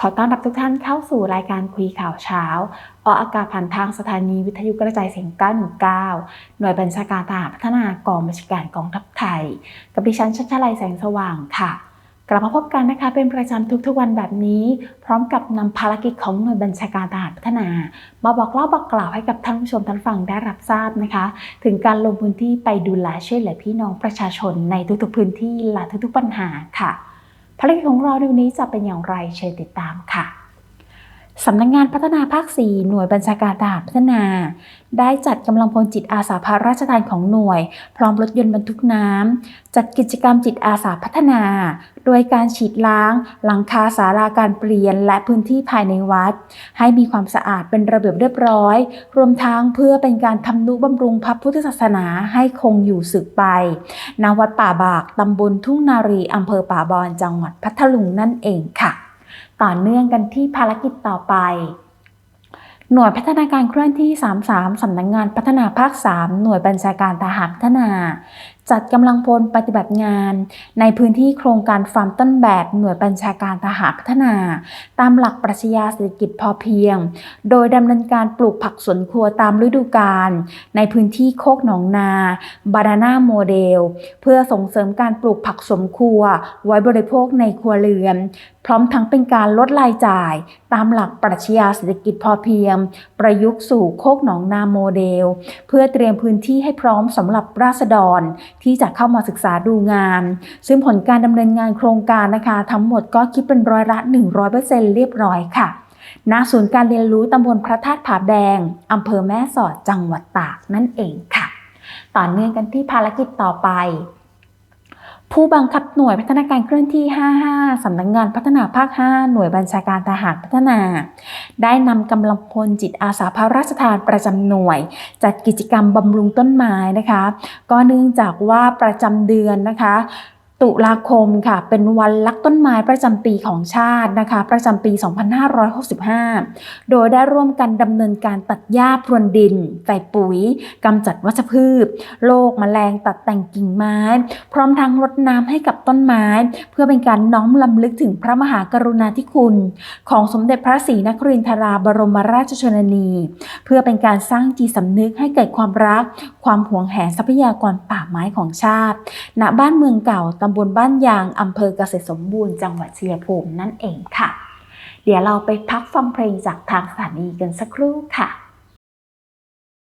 ขอต้อนรับทุกท่านเข้าสู่รายการคุยข่าวเช้า ออกอากาศผ่านทางสถานีวิทยุกระจายเสียง919 หน่วยบัญชาการทหารพัฒนากองบัญชาการกองทัพไทย กับดิฉันชัชลัยแสงสว่างค่ะ กลับมาพบกันนะคะเป็นประจำทุกๆวันแบบนี้ พร้อมกับนำภารกิจของหน่วยบัญชาการทหารพัฒนา มาบอกเล่าบอกกล่าวให้กับท่านผู้ชมท่านฟังได้รับทราบนะคะ ถึงการลงพื้นที่ไปดูแลช่วยเหลือพี่น้องประชาชนในทุกๆพื้นที่และทุกๆปัญหาค่ะ ภารกิจของเราในวันนี้จะเป็นอย่างไรเชิญติดตามค่ะ สำนักงงานพัฒนาภาค 4 หน่วยบัญชาการทหารพัฒนา ได้จัดกำลังพลจิตอาสาพระราชทานของหน่วย พร้อมรถยนต์บรรทุกน้ำ จัดกิจกรรมจิตอาสาพัฒนา โดยการฉีดล้าง หลังคาศาลาการเปลี่ยน และพื้นที่ภายในวัด ให้มีความสะอาดเป็นระเบียบเรียบร้อย รวมทั้งเพื่อเป็นการทำนุบำรุงพระพุทธศาสนาให้คงอยู่สืบไปณวัดป่าบากตำบลทุ่งนารีอำเภอป่าบอนจังหวัดพัทลุงนั่นเองค่ะ ต่อเนื่องกันที่ภารกิจต่อไป หน่วยพัฒนาการเคลื่อนที่ 33 สำนักงงานพัฒนาภาค 3 หน่วยบัญชาการทหารพัฒนา จัดกำลังพลปฏิบัติงาน ในพื้นที่โครงการฟาร์มต้นแบบหน่วยบัญชาการทหารพัฒนา ตามหลักปรัชญาเศรษฐกิจพอเพียง โดยดำเนินการปลูกผักสวนครัวตามฤดูกาลในพื้นที่โคกหนองนาบานาน่าโมเดล เพื่อส่งเสริมการปลูกผักสวนครัว ไว้บริโภคในครัวเรือน พร้อมทั้งเป็นการลดรายจ่าย ตามหลักปรัชญาเศรษฐกิจพอเพียง ประยุกต์สู่โคกหนองนาโมเดล เพื่อเตรียมพื้นที่ให้พร้อมสำหรับราษฎรที่จะเข้ามาศึกษาดูงาน ซึ่งผลการดำเนินงานโครงการนะคะ ทั้งหมดก็คิดเป็นร้อยละ 100%เรียบร้อยค่ะณศูนย์การเรียนรู้ตำบลพระธาตุผาแดงอำเภอแม่สอดจังหวัดตากนั่นเองค่ะ ต่อเนื่องกันที่ภารกิจต่อไป ผู้บังคับหน่วยพัฒนาการเคลื่อนที่ 55 สำนักงงานพัฒนาภาค 5 หน่วยบัญชาการทหารพัฒนา ได้นำกำลังพลจิตอาสาพระราชทานประจำหน่วย จัดกิจกรรมบำรุงต้นไม้นะคะ ก็เนื่องจากว่าประจำเดือนนะคะ ตุลาคมค่ะเป็นวันรักต้นไม้ประจำปีของชาตินะคะ ประจำปี 2565 โดยได้ร่วมกันดำเนินการตัดหญ้าพรวนดิน ใส่ปุ๋ยกำจัดวัชพืช โรคแมลงตัดแต่งกิ่งไม้ พร้อมทั้งรดน้ำให้กับต้นไม้ เพื่อเป็นการน้อมลำลึกถึงพระมหากรุณาธิคุณ ของสมเด็จพระศรีนครินทราบรมราชชนนี เพื่อเป็นการสร้างจิตสำนึกให้เกิดความรัก ความหวงแหนทรัพยากรป่าไม้ของชาติ ณบ้านเมืองเก่าตำบลบ้านยางอำเภอเกษตรสมบูรณ์จังหวัดชัยภูมินั่นเองค่ะ เดี๋ยวเราไปพักฟังเพลงจากทางสถานีกันสักครู่ค่ะ